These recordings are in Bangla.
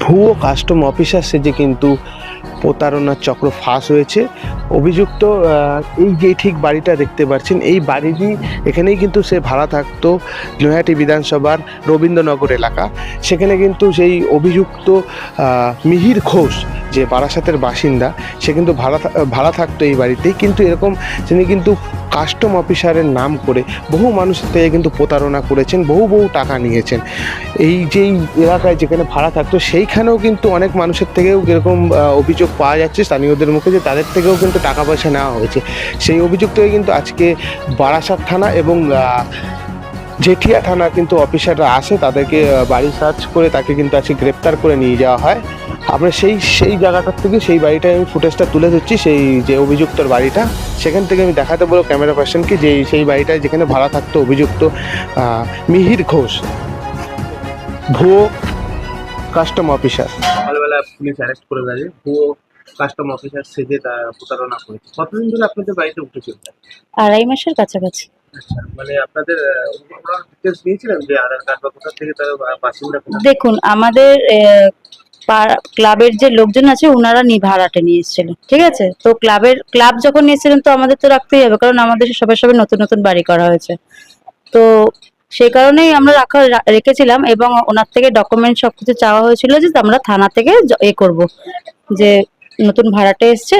ভুয়ো কাস্টম অফিসার সেজে কিন্তু প্রতারণার চক্র ফাঁস হয়েছে। অভিযুক্ত এই যে ঠিক বাড়িটা দেখতে পাচ্ছেন, এই বাড়িটি এখানেই কিন্তু সে ভাড়া থাকতো নৈহাটি বিধানসভার রবীন্দ্রনগর এলাকা। সেখানে কিন্তু সেই অভিযুক্ত মিহির ঘোষ, যে বারাসাতের বাসিন্দা, সে কিন্তু ভাড়া ভাড়া থাকতো এই বাড়িতেই কিন্তু এরকম তিনি কিন্তু কাস্টম অফিসারের নাম করে বহু মানুষের থেকে কিন্তু প্রতারণা করেছেন, বহু বহু টাকা নিয়েছেন। এই যেই এলাকায় যেখানে ভাড়া থাকতো, সেইখানেও কিন্তু অনেক মানুষের থেকেও এরকম অভিযোগ পাওয়া যাচ্ছে স্থানীয়দের মুখে যে তাদের থেকেও কিন্তু টাকা পয়সা নেওয়া হয়েছে। সেই অভিযোগ থেকে কিন্তু আজকে বারাসাত থানা এবং জেঠিয়া থানা কিন্তু অফিসাররা আসে, তাদেরকে বাড়ি সার্চ করে তাকে কিন্তু আজকে গ্রেপ্তার করে নিয়ে যাওয়া হয়। আমরা সেই সেই জায়গাটার থেকে সেই বাড়িটায় আমি ফুটেজটা তুলে ধরছি, সেই যে অভিযুক্তর বাড়িটা। সেখান থেকে আমি দেখাতে বলব ক্যামেরা পার্সনকে যে সেই বাড়িটায় যেখানে ভাড়া থাকতো অভিযুক্ত মিহির ঘোষ, ভুয়ো কাস্টম অফিসার। সকালবেলা পুলিশ অ্যারেস্ট করে গেছে ভুয়ো কাস্টম অফিসার সেজে তা প্রতারণা করেছে। কতদিন ধরে আপনাদের বাড়িতে উঠেছিল আড়াই মাসের কাছাকাছি। আচ্ছা মানে আপনাদের নিয়েছিলেন যে আধার কার্ড বা কোথা থেকে তারা বাসিন্দা দেখুন আমাদের ক্লাবের যে লোকজন আছে ওনারা নি ভাড়াটে নিয়ে ঠিক আছে? তো ক্লাবের ক্লাব যখন নিয়েছিলেন তো আমাদের তো রাখতেই হবে কারণ আমাদের সবে সবাই নতুন নতুন বাড়ি করা হয়েছে। তো সেই কারণেই আমরা রাখা রেখেছিলাম এবং ওনার থেকে ডকুমেন্ট সবকিছু চাওয়া হয়েছিল যে আমরা থানা থেকে এ করব। যে নতুন ভাড়াটে এসছে।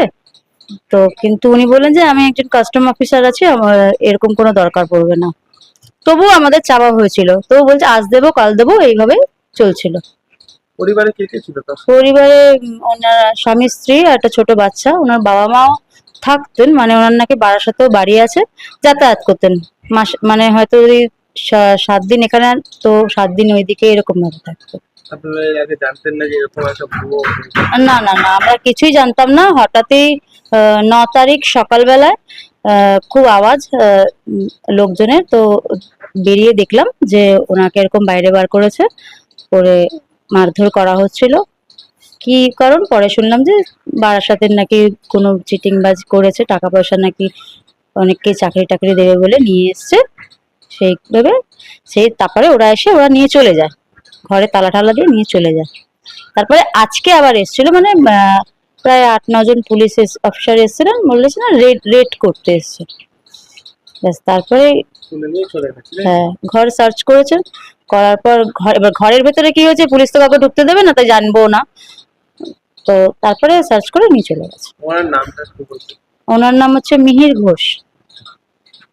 তো কিন্তু উনি বললেন যে আমি একজন কাস্টম অফিসার আছি আমার এরকম কোনো দরকার পড়বে না। তবুও আমাদের চাওয়া হয়েছিল। তো বলছে আজ দেবো কাল দেবো এইভাবে চলছিল। পরিবারে কে কে ছিল পরিবারে ওনার স্বামী স্ত্রী আর একটা ছোট বাচ্চা। ওনার বাবা মাও থাকতেন মানে ওনার নাকি বারাসাতেও বাড়ি আছে যাতায়াত করতেন। মাস মানে হয়তো যদি সাত দিন এখানে তো সাত দিন ওইদিকে এরকম ভাবে থাকতো। না না না আমরা কিছুই জানতাম না। হঠাৎই ন তারিখ সকালবেলায় খুব আওয়াজ লোকজনের তো বেরিয়ে দেখলাম যে ওনাকে এরকম বাইরে বার করেছে। করে মারধর করা হচ্ছিল। কি কারণ? পরে শুনলাম যে বারাসাতের নাকি কোনো চিটিংবাজ করেছে টাকা পয়সা নাকি অনেককে চাকরি টাকরি দেবে বলে নিয়ে এসছে। সেইভাবে সেই তারপরে ওরা এসে ওরা নিয়ে চলে যায়। ঘরে তালা টালা দিয়ে নিয়ে চলে যায়। তারপরে আজকে আবার এসেছিল মানে প্রায় আট নজন পুলিশ অফিসার এসেছিলেন না রেড রেড করতে এসছে। ব্যাস তারপরে হ্যাঁ ঘর সার্চ করেছেন করার পর ঘর এবার ঘরের ভেতরে কি হয়েছে? পুলিশ তো কাউকে ঢুকতে দেবে না তাই জানব না। তো তারপরে সার্চ করে নিয়ে চলে গেছে। ওনার নাম হচ্ছে মিহির ঘোষ।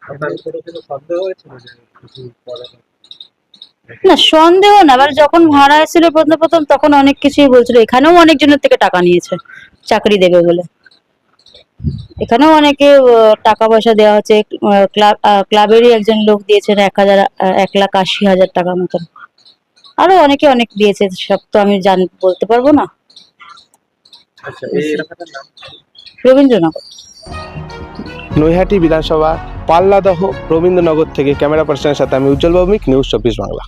আপনার কোনো কোনো সন্দেহ হয়েছিল যে কিছু করে না? সন্দেহ না এবার যখন ভাড়া এসেছিল প্রথম প্রথম তখন অনেক কিছুই বলছিল। এখানেও অনেকজনের থেকে টাকা নিয়েছে চাকরি দেবে বলে। এখানেও অনেকে টাকা পয়সা দেওয়া হচ্ছে। ক্লাব ক্লাবেরই একজন লোক দিয়েছেন এক হাজার এক লাখ আশি হাজার টাকা মতন। আরও অনেকে অনেক দিয়েছে সব তো আমি জান বলতে পারব না। আচ্ছা রবীন্দ্রনগর। নৈহাটি বিধানসভা পাল্লাদহ রবীন্দ্রনগর থেকে ক্যামেরা পার্সনের সাথে আমি উজ্জ্বল ভৌমিক নিউজ চব্বিশ বাংলা।